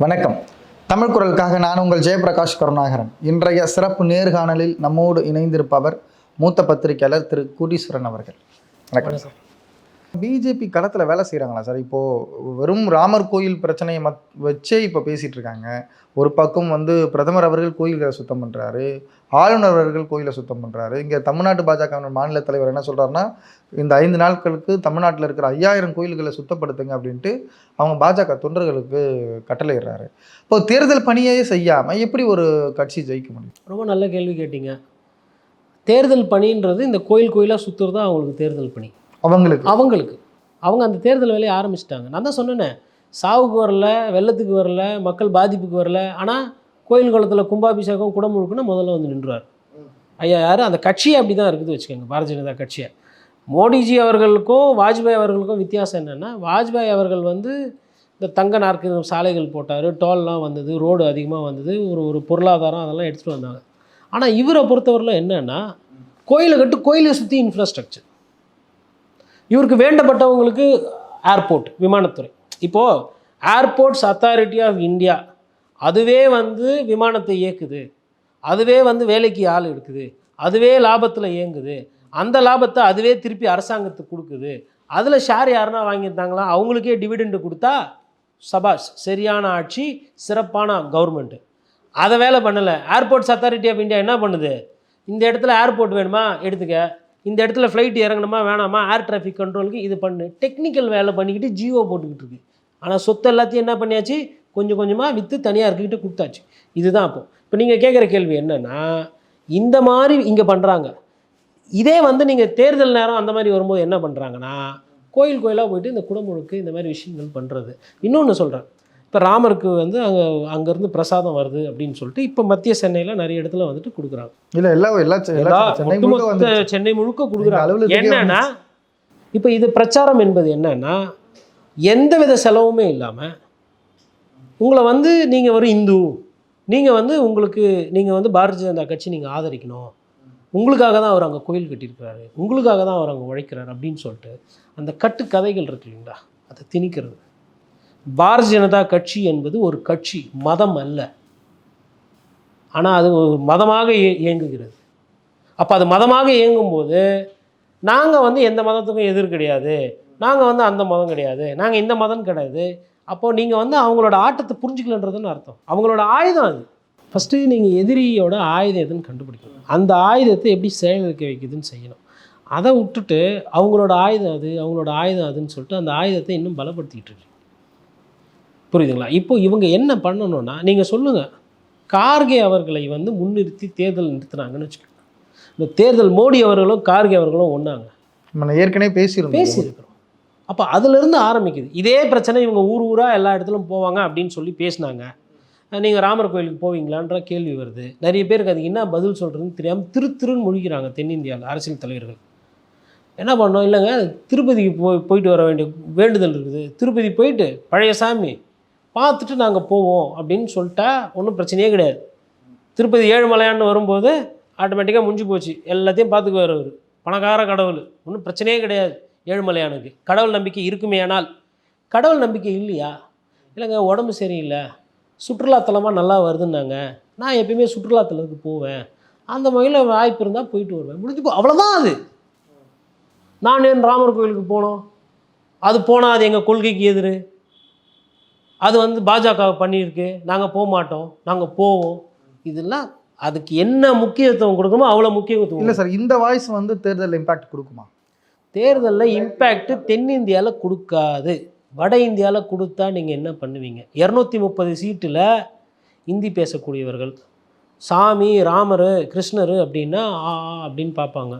வணக்கம். தமிழ் குரலுக்காக நான் உங்கள் ஜெயபிரகாஷ் கருணாகரன். இன்றைய சிறப்பு நேர்காணலில் நம்மோடு இணைந்திருப்பவர் மூத்த பத்திரிகையாளர் திரு. கோடீஸ்வரன் அவர்கள். வணக்கம். சார். பிஜேபி களத்தில் வேலை செய்கிறாங்களா சார்? இப்போது வெறும் ராமர் கோயில் பிரச்சனையை மத் வச்சே இப்போ பேசிகிட்டு இருக்காங்க. ஒரு பக்கம் வந்து பிரதமர் அவர்கள் கோயில்களை சுத்தம் பண்ணுறாரு ஆளுநர் அவர்கள் கோயிலை சுத்தம் பண்ணுறாரு இங்கே தமிழ்நாட்டு பாஜக மாநில தலைவர் என்ன சொல்கிறாருன்னா இந்த ஐந்து நாட்களுக்கு தமிழ்நாட்டில் இருக்கிற ஐயாயிரம் கோயில்களை சுத்தப்படுத்துங்க அப்படின்ட்டு அவங்க பாஜக தொண்டர்களுக்கு கட்டளையிடுறாரு. இப்போ தேர்தல் பணியே செய்யாமல் எப்படி ஒரு கட்சி ஜெயிக்க முடியும்? ரொம்ப நல்ல கேள்வி கேட்டீங்க. தேர்தல் பணின்றது இந்த கோயில் கோயிலாக சுற்றுறது தான் அவங்களுக்கு தேர்தல் பணி. அவங்களுக்கு. அவங்களுக்கு. அவங்க அந்த தேர்தல் வேலையை ஆரம்பிச்சிட்டாங்க. நான் தான் சொன்னேனே சாவுக்கு வரல வெள்ளத்துக்கு வரல மக்கள் பாதிப்புக்கு வரல ஆனால் கோயில் குளத்தில் கும்பாபிஷேகம் குடமுழுக்குன்னு முதல்ல வந்து நின்றுவார். ஐயா யார்? அந்த கட்சியே அப்படி தான் இருக்குது வச்சுக்கோங்க பாரதிய ஜனதா கட்சியை. மோடிஜி அவர்களுக்கும் வாஜ்பாய் அவர்களுக்கும் வித்தியாசம் என்னென்னா வாஜ்பாய் அவர்கள் வந்து இந்த தங்க நாற்கர சாலைகள் போட்டார் டோல்லாம் வந்தது ரோடு அதிகமாக வந்தது ஒரு ஒரு பொருளாதாரம் அதெல்லாம் எடுத்துகிட்டு வந்தாங்க. ஆனால் இவரை பொறுத்தவரையில் என்னென்னா கோயிலை கட்டு கோயிலை சுற்றி இன்ஃப்ராஸ்ட்ரக்சர் இவருக்கு வேண்டப்பட்டவங்களுக்கு ஏர்போர்ட் விமானத்துறை. இப்போது ஏர்போர்ட்ஸ் அத்தாரிட்டி ஆஃப் இந்தியா அதுவே வந்து விமானத்தை இயக்குது. அதுவே வந்து வேலைக்கு ஆள் எடுக்குது. அதுவே லாபத்தில் இயங்குது. அந்த லாபத்தை அதுவே திருப்பி அரசாங்கத்துக்கு கொடுக்குது. அதில் ஷேர் யாருன்னா வாங்கியிருந்தாங்களா? அவங்களுக்கே டிவிடெண்டு கொடுத்தா சபாஷ் சரியான ஆட்சி சிறப்பான கவர்மெண்ட்டு அதை வேலை பண்ணலை. ஏர்போர்ட்ஸ் அத்தாரிட்டி ஆஃப் இந்தியா என்ன பண்ணுது? இந்த இடத்துல ஏர்போர்ட் வேணுமா? எடுத்துக்க. இந்த இடத்துல ஃப்ளைட் இறங்கணுமா வேணாமா? ஏர் டிராஃபிக் கண்ட்ரோலுக்கு இது பண்ணு. டெக்னிக்கல் வேலை பண்ணிக்கிட்டு ஜியோ போட்டுக்கிட்டு இருக்கு. ஆனால் சொத்து எல்லாத்தையும் என்ன பண்ணியாச்சு? கொஞ்சம் கொஞ்சமாக விற்று தனியாக இருக்கிட்டு கொடுத்தாச்சு. இதுதான் அப்போ. இப்போ நீங்கள் கேட்குற கேள்வி என்னென்னா இந்த மாதிரி இங்கே பண்ணுறாங்க இதே வந்து நீங்கள் தேர்தல் நேரம் அந்த மாதிரி வரும்போது என்ன பண்ணுறாங்கன்னா கோயில் கோயிலாக போயிட்டு இந்த குடமுழுக்கு இந்த மாதிரி விஷயங்கள் பண்ணுறது இன்னொன்று சொல்கிறேன் இப்போ ராமருக்கு வந்து அங்கே அங்கேருந்து பிரசாதம் வருது அப்படின்னு சொல்லிட்டு இப்போ மத்திய சென்னையில் நிறைய இடத்துல வந்துட்டு கொடுக்குறாங்க. இல்லை எல்லா எல்லா சென்னை முழுக்க ஒட்டுமொத்த வந்து சென்னை முழுக்க எங்க கொடுக்குறாங்க. என்னன்னா இப்போ இது பிரச்சாரம் என்பது என்னன்னா எந்தவித செலவுமே இல்லாமல் உங்களை வந்து நீங்கள் ஒரு இந்து நீங்கள் வந்து உங்களுக்கு நீங்கள் வந்து பாரதிய ஜனதா கட்சி நீங்கள் ஆதரிக்கணும். உங்களுக்காக தான் அவர் அங்கே கோயில் கட்டியிருக்கிறாரு. உங்களுக்காக தான் அவர் அங்கே உழைக்கிறார் அப்படின்னு சொல்லிட்டு அந்த கட்டு கதைகள் இருக்கு இல்லைங்களா? அதை திணிக்கிறது. பாரதிய ஜனதா கட்சி என்பது ஒரு கட்சி மதம் அல்ல. ஆனால் அது ஒரு மதமாக இயங்குகிறது. அப்போ அது மதமாக இயங்கும்போது நாங்கள் வந்து எந்த மதத்துக்கும் எதிர் கிடையாது. நாங்கள் வந்து அந்த மதம் கிடையாது. நாங்கள் இந்த மதம் கிடையாது. அப்போது நீங்கள் வந்து அவங்களோட ஆட்டத்தை புரிஞ்சுக்கலன்றதுன்னு அர்த்தம். அவங்களோட ஆயுதம் அது. ஃபஸ்ட்டு நீங்கள் எதிரியோட ஆயுதம் எதுன்னு கண்டுபிடிக்கணும். அந்த ஆயுதத்தை எப்படி செயலிழக்க வைக்குதுன்னு செய்யணும். அதை விட்டுட்டு அவங்களோட ஆயுதம் அது அவங்களோட ஆயுதம் அதுன்னு சொல்லிட்டு அந்த ஆயுதத்தை இன்னும் பலப்படுத்திக்கிட்டு இருக்கு. புரியுதுங்களா? இப்போ இவங்க என்ன பண்ணணும்னா நீங்கள் சொல்லுங்கள் கார்கே அவர்களை வந்து முன்னிறுத்தி தேர்தல் நிறுத்துனாங்கன்னு வச்சுக்கோங்க. இந்த தேர்தல் மோடி அவர்களும் கார்கே அவர்களும் ஒன்றாங்க நம்ம ஏற்கனவே பேசியிருந்தோம். பேசியிருக்கிறோம். அப்போ அதிலிருந்து ஆரம்பிக்குது. இதே பிரச்சனை இவங்க ஊர் ஊராக எல்லா இடத்துலையும் போவாங்க அப்படின்னு சொல்லி பேசினாங்க. நீங்கள் ராமர் கோயிலுக்கு போவீங்களான்ற கேள்வி வருது. நிறைய பேருக்கு அதுக்கு என்ன பதில் சொல்கிறதுன்னு தெரியாமல் திரு திருன்னு முழிக்கிறாங்க தென்னிந்தியாவில் அரசியல் தலைவர்கள். என்ன பண்ணோம்? இல்லைங்க திருப்பதிக்கு போய் போயிட்டு வர வேண்டிய வேண்டுதல் இருக்குது. திருப்பதி போயிட்டு பழைய சாமி பார்த்துட்டு நாங்கள் போவோம் அப்படின்னு சொல்லிட்டா ஒன்றும் பிரச்சனையே கிடையாது. திருப்பதி ஏழுமலையான்னு வரும்போது ஆட்டோமேட்டிக்காக முடிஞ்சு போச்சு. எல்லாத்தையும் பார்த்துக்குவார் அவர். பணக்கார கடவுள். ஒன்றும் பிரச்சனையே கிடையாது ஏழுமலையானுக்கு. கடவுள் நம்பிக்கை இருக்குமே ஆனால் கடவுள் நம்பிக்கை இல்லையா? இல்லைங்க உடம்பு சரியில்லை. சுற்றுலாத்தலமாக நல்லா வருதுன்னாங்க. நான் எப்பயுமே சுற்றுலாத்தலத்துக்கு போவேன். அந்த வகையில் வாய்ப்பு இருந்தால் போயிட்டு வருவேன். முடிஞ்சு போ அவ்வளோதான் அது. நான் ஏன் ராமர் கோயிலுக்கு போனோம். அது போனால் அது எங்கள் கொள்கைக்கு எதிர். அது வந்து பாஜக பண்ணியிருக்கு. நாங்கள் போக மாட்டோம் நாங்கள் போவோம். இதெல்லாம் அதுக்கு என்ன முக்கியத்துவம் கொடுக்கணுமோ அவ்வளோ முக்கியத்துவம் இல்லை சார் இந்த வாய்ஸ் வந்து தேர்தல் இம்பாக்ட் கொடுக்குமா? தேர்தலில் இம்பேக்ட் தென்னிந்தியாவில் கொடுக்காது. வட இந்தியாவில் கொடுத்தா நீங்கள் என்ன பண்ணுவீங்க? இரநூத்தி முப்பது சீட்டில் இந்தி பேசக்கூடியவர்கள். சாமி ராமர் கிருஷ்ணர் அப்படின்னா ஆ ஆ அப்படின்னு பார்ப்பாங்க.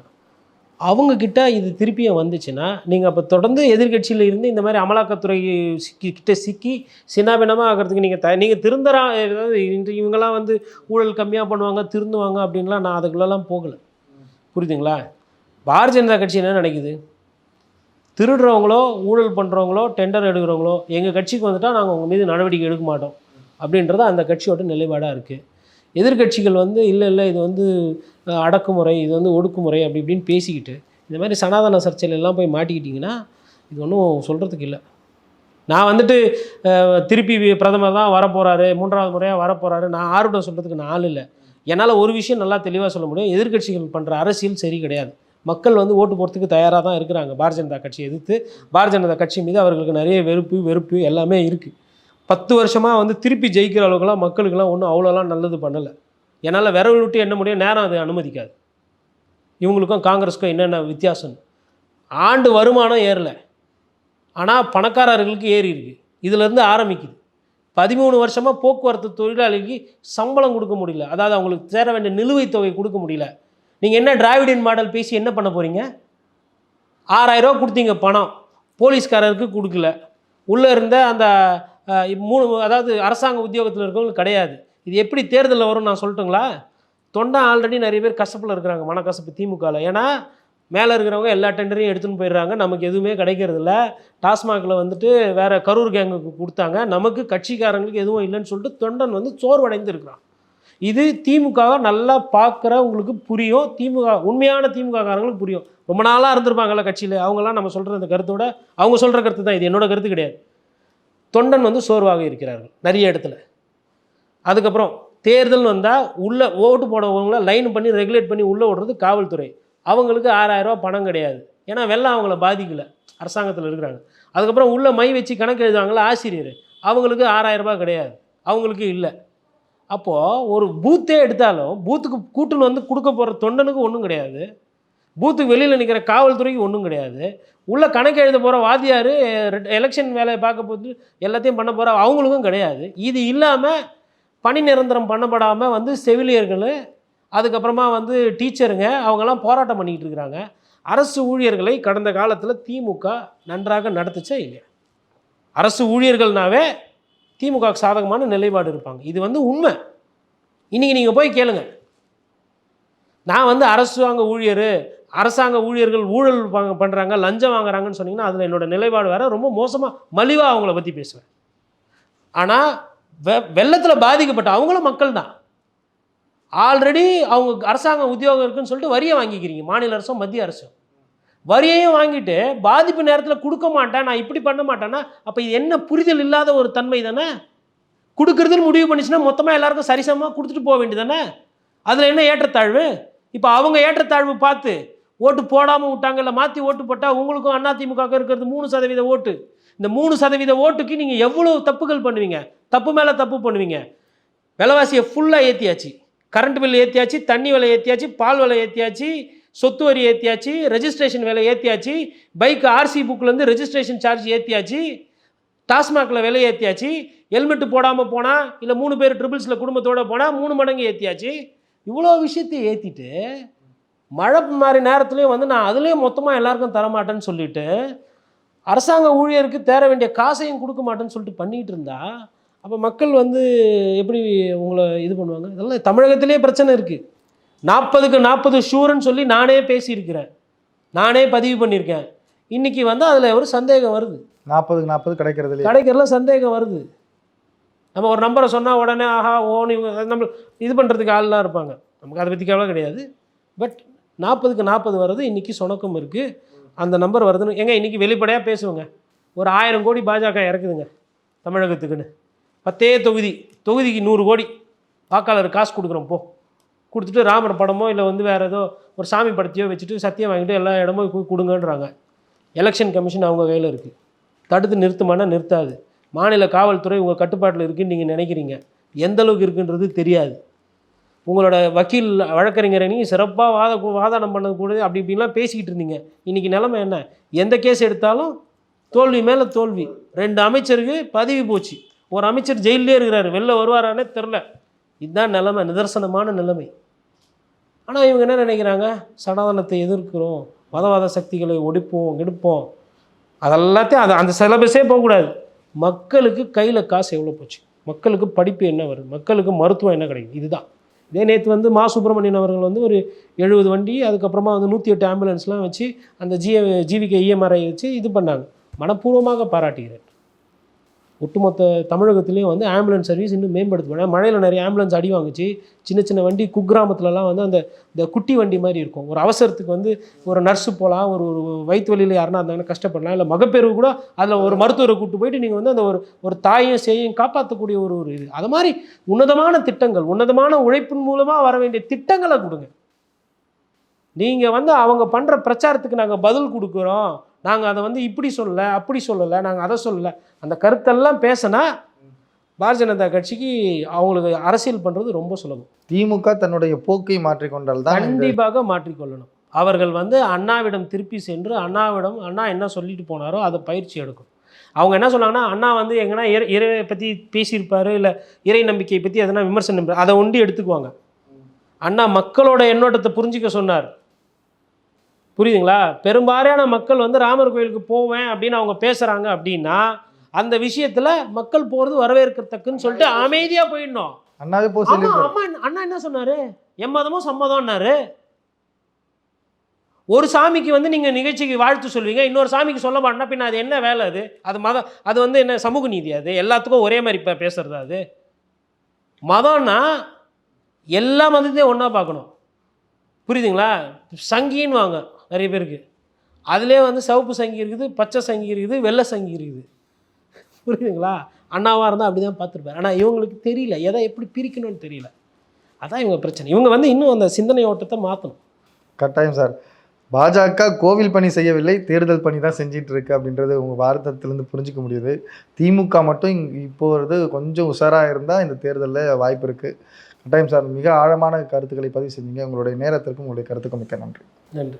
அவங்கக்கிட்ட இது திருப்பியும் வந்துச்சுன்னா நீங்கள் அப்போ தொடர்ந்து எதிர்க்கட்சியில் இருந்து இந்த மாதிரி அமலாக்கத்துறை சிக்கி கிட்ட சிக்கி சின்னாபினமாக ஆகிறதுக்கு நீங்கள் த நீங்கள் திருந்தரா ஏதாவது இன்று இவங்கெல்லாம் வந்து ஊழல் கம்மியாக பண்ணுவாங்க திருந்துவாங்க அப்படின்லாம் நான் அதுக்குள்ளெல்லாம் போகலை. புரியுதுங்களா? பாரதிய ஜனதா கட்சி என்ன நினைக்குது? திருடுறவங்களோ ஊழல் பண்ணுறவங்களோ டெண்டர் எடுக்கிறவங்களோ எங்கள் கட்சிக்கு வந்துட்டால் நாங்கள் உங்கள் மீது நடவடிக்கை எடுக்க மாட்டோம் அப்படின்றது அந்த கட்சியோட நிலைப்பாடாக இருக்குது எதிர்க்கட்சிகள் வந்து இல்லை இல்லை இது வந்து அடக்குமுறை இது வந்து ஒடுக்குமுறை அப்படி இப்படின்னு பேசிக்கிட்டு இந்த மாதிரி சனாதன சர்ச்சையில எல்லாம் போய் மாட்டிக்கிட்டிங்கன்னா இது ஒன்றும் சொல்கிறதுக்கு இல்லை. நான் வந்துட்டு திருப்பி பிரதமர் தான் வரப்போகிறாரு மூன்றாவது முறையாக வரப்போகிறாரு நான் ஆர்வம் சொல்கிறதுக்கு நான் ஆள் இல்லை. என்னால் ஒரு விஷயம் நல்லா தெளிவாக சொல்ல முடியும். எதிர்க்கட்சிகள் பண்ணுற அரசியல் சரி கிடையாது. மக்கள் வந்து ஓட்டு போகிறதுக்கு தயாராக தான் இருக்கிறாங்க. பாரதிய ஜனதா கட்சியை எதிர்த்து பாரதிய ஜனதா கட்சி மீது அவர்களுக்கு நிறைய வெறுப்பு வெறுப்பு எல்லாமே இருக்குது பத்து வருஷமாக வந்து திருப்பி ஜெயிக்கிற அளவுக்குலாம் மக்களுக்கெல்லாம் ஒன்றும் அவ்வளோலாம் நல்லது பண்ணலை. என்னால் விரல் விட்டு என்ன முடியும்? நேரம் அது அனுமதிக்காது. இவங்களுக்கும் காங்கிரஸுக்கும் என்னென்ன வித்தியாசம்? ஆண்டு வருமானம் ஏறல. ஆனால் பணக்காரர்களுக்கு ஏறி இருக்குது இதுலேருந்து ஆரம்பிக்குது. பதிமூணு வருஷமாக போக்குவரத்து தொழிலாளிக்கு சம்பளம் கொடுக்க முடியல. அதாவது அவங்களுக்கு சேர வேண்டிய நிலுவைத் தொகை கொடுக்க முடியல. நீங்கள் என்ன டிராவிடியன் மாடல் பேசி என்ன பண்ண போகிறீங்க ஆறாயிரரூவா கொடுத்தீங்க பணம். போலீஸ்காரருக்கு கொடுக்கல. உள்ளே இருந்த அந்த மூணு அதாவது அரசாங்க உத்தியோகத்தில் இருக்கிறவங்களுக்கு கிடையாது. இது எப்படி தேர்தலில் வரும்னு நான் சொல்லட்டுங்களா? தொண்டை ஆல்ரெடி நிறைய பேர் கசப்பில் இருக்கிறாங்க மனக்கசப்பு திமுகவில் ஏன்னா மேலே இருக்கிறவங்க எல்லா டெண்டரையும் எடுத்துன்னு போயிடுறாங்க. நமக்கு எதுவுமே கிடைக்கிறதில்ல. டாஸ்மாகில் வந்துட்டு வேறு கரூர் கேங்குக்கு கொடுத்தாங்க. நமக்கு கட்சிக்காரங்களுக்கு எதுவும் இல்லைன்னு சொல்லிட்டு தொண்டன் வந்து சோர்வடைந்து இருக்கிறான் இது திமுகவை நல்லா பார்க்குறவங்களுக்கு புரியும். திமுக உண்மையான திமுக காரங்களுக்கு புரியும். ரொம்ப நாளாக இருந்திருப்பாங்கல்ல கட்சியில். அவங்களாம் நம்ம சொல்கிற அந்த கருத்தோட அவங்க சொல்கிற கருத்து தான். இது என்னோட கருத்து கிடையாது. தொண்டன் வந்து சோர்வாக இருக்கிறார்கள் நிறைய இடத்துல. அதுக்கப்புறம் தேர்தல் வந்தால் உள்ளே ஓட்டு போடவங்கள லைன் பண்ணி ரெகுலேட் பண்ணி உள்ளே விடுறது காவல்துறை. அவங்களுக்கு ஆறாயிரரூவா பணம் கிடையாது. ஏன்னா வெள்ளம் அவங்கள பாதிக்கல. அரசாங்கத்தில் இருக்கிறாங்க. அதுக்கப்புறம் உள்ளே மை வச்சு கணக்கு எழுதுவாங்களா ஆசிரியர். அவங்களுக்கு ஆறாயிரம் ரூபாய் கிடையாது. அவங்களுக்கு இல்லை. அப்போது ஒரு பூத்தே எடுத்தாலும் பூத்துக்கு கூட்டுன்னு வந்து கொடுக்க போகிற தொண்டனுக்கு ஒன்றும் கிடையாது. பூத்துக்கு வெளியில் நிற்கிற காவல்துறைக்கு ஒன்றும் கிடையாது. உள்ளே கணக்கு எழுத போகிற வாத்தியார் எலெக்ஷன் வேலையை பார்க்க போது எல்லாத்தையும் பண்ண போகிற அவங்களுக்கும் கிடையாது. இது இல்லாமல் பணி நிரந்தரம் பண்ணப்படாமல் வந்து செவிலியர்கள் அதுக்கப்புறமா வந்து டீச்சருங்க அவங்கெல்லாம் போராட்டம் பண்ணிக்கிட்டு இருக்கிறாங்க அரசு ஊழியர்களை கடந்த காலத்தில் திமுக நன்றாக நடத்துச்சா இல்லையா? அரசு ஊழியர்கள்னாவே திமுக சாதகமான நிலைப்பாடு இருப்பாங்க. இது வந்து உண்மை. இன்றைக்கி நீங்கள் போய் கேளுங்கள் நான் வந்து அரசாங்க ஊழியர் அரசாங்க ஊழியர்கள் ஊழல் பண்ணுறாங்க லஞ்சம் வாங்குறாங்கன்னு சொன்னீங்கன்னா அதில் என்னோட நிலைப்பாடு வேறு ரொம்ப மோசமாக மலிவாக அவங்கள பற்றி பேசுவேன். ஆனால் வெ வெள்ளத்தில் பாதிக்கப்பட்ட அவங்களும் மக்கள் தான். ஆல்ரெடி அவங்க அரசாங்க உத்தியோகம் இருக்குன்னு சொல்லிட்டு வரியை வாங்கிக்கிறீங்க மாநில அரசும் மத்திய அரசும் வரியையும் வாங்கிட்டு பாதிப்பு நேரத்தில் கொடுக்க மாட்டேன் நான் இப்படி பண்ண மாட்டேன்னா அப்போ இது என்ன புரிதல் இல்லாத ஒரு தன்மை தானே? கொடுக்குறதுன்னு முடிவு பண்ணிச்சுன்னா மொத்தமாக எல்லாருக்கும் சரிசமமாக கொடுத்துட்டு போக வேண்டியதானே அதில் என்ன ஏற்றத்தாழ்வு? இப்போ அவங்க ஏற்றத்தாழ்வு பார்த்து ஓட்டு போடாமல் விட்டாங்க இல்லை மாற்றி ஓட்டு போட்டால் உங்களுக்கும் அதிமுக இருக்கிறது மூணு சதவீத ஓட்டு. இந்த மூணு சதவீத ஓட்டுக்கு நீங்கள் எவ்வளோ தப்புகள் பண்ணுவீங்க? தப்பு மேலே தப்பு பண்ணுவீங்க. விலைவாசியை ஃபுல்லாக ஏற்றியாச்சு கரண்ட் பில் ஏற்றியாச்சு தண்ணி விலை ஏற்றியாச்சு பால் விலை ஏற்றியாச்சு சொத்து வரி ஏற்றியாச்சு ரெஜிஸ்ட்ரேஷன் விலை ஏற்றியாச்சு பைக் ஆர்சி புக்லேருந்து ரெஜிஸ்ட்ரேஷன் சார்ஜ் ஏற்றியாச்சு டாஸ்மாகில் விலை ஏற்றியாச்சு ஹெல்மெட்டு போடாமல் போனால் இல்லை மூணு பேர் ட்ரிபிள்ஸில் குடும்பத்தோடு போனால் மூணு மடங்கு ஏற்றியாச்சு இவ்வளோ விஷயத்தை ஏற்றிட்டு மழை மாதிரி நேரத்துலேயும் வந்து நான் அதுலேயும் மொத்தமாக எல்லாருக்கும் தரமாட்டேன்னு சொல்லிட்டு அரசாங்க ஊழியருக்கு தேர வேண்டிய காசையும் கொடுக்க மாட்டேன்னு சொல்லிட்டு பண்ணிகிட்டு இருந்தா அப்போ மக்கள் வந்து எப்படி உங்களை இது பண்ணுவாங்க? இதெல்லாம் தமிழகத்திலே பிரச்சனை இருக்குது நாற்பதுக்கு நாற்பது ஷூர்னு சொல்லி நானே பேசியிருக்கிறேன். நானே பதிவு பண்ணியிருக்கேன். இன்றைக்கி வந்து அதில் ஒரு சந்தேகம் வருது. நாற்பதுக்கு நாற்பது கிடைக்கிறது கிடைக்கிறதுல சந்தேகம் வருது. நம்ம ஒரு நம்பரை சொன்னால் உடனே ஆஹா ஓன்னு இவங்க நம்ம இது பண்ணுறதுக்கு ஆள்லாம் இருப்பாங்க. நமக்கு அதை பற்றி கவலை கிடையாது. பட் நாற்பதுக்கு நாற்பது வர்றது இன்றைக்கி சுணக்கம் இருக்குது அந்த நம்பர் வருதுன்னு ஏங்க இன்றைக்கி வெளிப்படையாக பேசுவோங்க. ஒரு ஆயிரம் கோடி பாஜக இறக்குதுங்க தமிழகத்துக்குன்னு. பத்தே தொகுதி தொகுதிக்கு நூறு கோடி. வாக்காளர் காசு கொடுக்குறோம் போ. கொடுத்துட்டு ராமர் படமோ இல்லை வந்து வேறு ஏதோ ஒரு சாமி படத்தையோ வச்சுட்டு சத்தியம் வாங்கிட்டு எல்லா இடமும் கொடுங்கன்றாங்க. எலெக்ஷன் கமிஷன் அவங்க கையில் இருக்குது தடுத்து நிறுத்துமானா நிறுத்தாது. மாநில காவல்துறை உங்கள் கட்டுப்பாட்டில் இருக்குன்னு நீங்கள் நினைக்கிறீங்க. எந்த அளவுக்கு இருக்குன்றது தெரியாது. உங்களோட வக்கீல் வழக்கறிஞரை நீங்கள் சிறப்பாக வாத வாதாடம் பண்ணது கூட அப்படி இப்படின்லாம் பேசிக்கிட்டு இருந்தீங்க. இன்றைக்கி நிலமை என்ன? எந்த கேஸ் எடுத்தாலும் தோல்வி மேலே தோல்வி. ரெண்டு அமைச்சருக்கு பதவி போச்சு. ஒரு அமைச்சர் ஜெயிலே இருக்கிறாரு. வெளில வருவாரானே தெரில. இதுதான் நிலைமை. நிதர்சனமான நிலைமை. ஆனால் இவங்க என்ன நினைக்கிறாங்க? சனாதனத்தை எதிர்க்கிறோம். மதவாத சக்திகளை ஒடிப்போம் எடுப்போம் அதெல்லாத்தையும் அது அந்த சிலபஸே போகக்கூடாது. மக்களுக்கு கையில் காசு எவ்வளோ போச்சு? மக்களுக்கு படிப்பு என்ன வருது? மக்களுக்கு மருத்துவம் என்ன கிடைக்கும் இதுதான். இதே நேற்று வந்து மா சுப்பிரமணியன் அவர்கள் வந்து ஒரு எழுபது வண்டி அதுக்கப்புறமா வந்து நூற்றி எட்டு ஆம்புலன்ஸ்லாம் வச்சு அந்த ஜி ஜிவிகே இஎம்ஆர்ஐ வச்சு இது பண்ணாங்க. மனப்பூர்வமாக பாராட்டுகிறேன். ஒட்டுமொத்த தமிழகத்துலேயும் வந்து ஆம்புலன்ஸ் சர்வீஸ் இன்னும் மேம்படுத்தப்படும் மழையில் நிறைய ஆம்புலன்ஸ் அடி வாங்குச்சு. சின்ன சின்ன வண்டி குக்கிராமத்துலலாம் வந்து அந்த இந்த குட்டி வண்டி மாதிரி இருக்கும். ஒரு அவசரத்துக்கு வந்து ஒரு நர்ஸு போகலாம் ஒரு ஒரு வயிற்று வலியில் யாருன்னா இருந்தாங்கன்னா கஷ்டப்படலாம். இல்லை மகப்பேறு கூட அதில் ஒரு மருத்துவரை கூட்டு போயிட்டு நீங்கள் வந்து அந்த ஒரு ஒரு தாயும் சேயும் காப்பாற்றக்கூடிய ஒரு ஒரு இது. அது மாதிரி உன்னதமான திட்டங்கள் உன்னதமான உழைப்பின் மூலமாக வர வேண்டிய திட்டங்களை கொடுங்க. நீங்கள் வந்து அவங்க பண்ணுற பிரச்சாரத்துக்கு நாங்கள் பதில் கொடுக்குறோம். நாங்கள் அதை வந்து இப்படி சொல்லலை அப்படி சொல்லலை நாங்கள் அதை சொல்லலை. அந்த கருத்தெல்லாம் பேசினா பாரதிய ஜனதா கட்சிக்கு அவங்களுக்கு அரசியல் பண்ணுறது ரொம்ப சுலபம். திமுக தன்னுடைய போக்கை மாற்றிக்கொண்டால் தான் கண்டிப்பாக மாற்றிக்கொள்ளணும். அவர்கள் வந்து அண்ணாவிடம் திருப்பி சென்று அண்ணாவிடம் அண்ணா என்ன சொல்லிட்டு போனாரோ அதை பயிற்சி எடுக்கும். அவங்க என்ன சொன்னாங்கன்னா அண்ணா வந்து எங்கன்னா இறை இறைவை பற்றி பேசியிருப்பாரு இல்லை இறை நம்பிக்கையை பற்றி எதனா விமர்சனம் அதை ஒண்டி எடுத்துக்குவாங்க. அண்ணா மக்களோட எண்ணோட்டத்தை புரிஞ்சிக்க சொன்னார். புரியுதுங்களா? பெரும்பாலான மக்கள் வந்து ராமர் கோயிலுக்கு போவேன் அப்படின்னு அவங்க பேசுகிறாங்க அப்படின்னா அந்த விஷயத்தில் மக்கள் போகிறது வரவேற்கத்தக்குன்னு சொல்லிட்டு அமைதியாக போயிடணும். அண்ணாவே போ அம்மா அண்ணா என்ன சொன்னாரு? எம்மதமும் சம்மதம்னாரு. ஒரு சாமிக்கு வந்து நீங்க நிகழ்ச்சிக்கு வாழ்த்து சொல்வீங்க இன்னொரு சாமிக்கு சொல்ல மாட்டேன்னா பின்ன அது என்ன வேலை அது? அது மதம் அது வந்து என்ன சமூக நீதி அது? எல்லாத்துக்கும் ஒரே மாதிரி இப்போ பேசுறது அது? மதம்னா எல்லா மதத்தையும் ஒன்றா பார்க்கணும். புரியுதுங்களா? சங்கின்னு வாங்க. நிறைய பேருக்கு அதுலேயே வந்து சிவப்பு சங்கி இருக்குது பச்சை சங்கி இருக்குது வெள்ளை சங்கி இருக்குது. புரியுதுங்களா? அண்ணாவாக இருந்தால் அப்படி தான் பார்த்துருப்பாரு. ஆனால் இவங்களுக்கு தெரியல. எதை எப்படி பிரிக்கணும்னு தெரியல. அதான் இவங்க பிரச்சனை. இவங்க வந்து இன்னும் அந்த சிந்தனை ஓட்டத்தை மாற்றணும் கட்டாயம் சார். பாஜக கோவில் பணி செய்யவில்லை தேர்தல் பணி தான் செஞ்சிட்டு இருக்கு அப்படின்றது உங்கள் வார்த்தத்திலேருந்து புரிஞ்சுக்க முடியுது. திமுக மட்டும் இப்போ வருது கொஞ்சம் உஷாராக இருந்தால் இந்த தேர்தலில் வாய்ப்பு இருக்குது டைம் சார் மிக ஆழமான கருத்துக்களை பதிவு செஞ்சீங்க. உங்களுடைய நேரத்திற்கும் உங்களுடைய கருத்துக்கும் மிக்க நன்றி. நன்றி.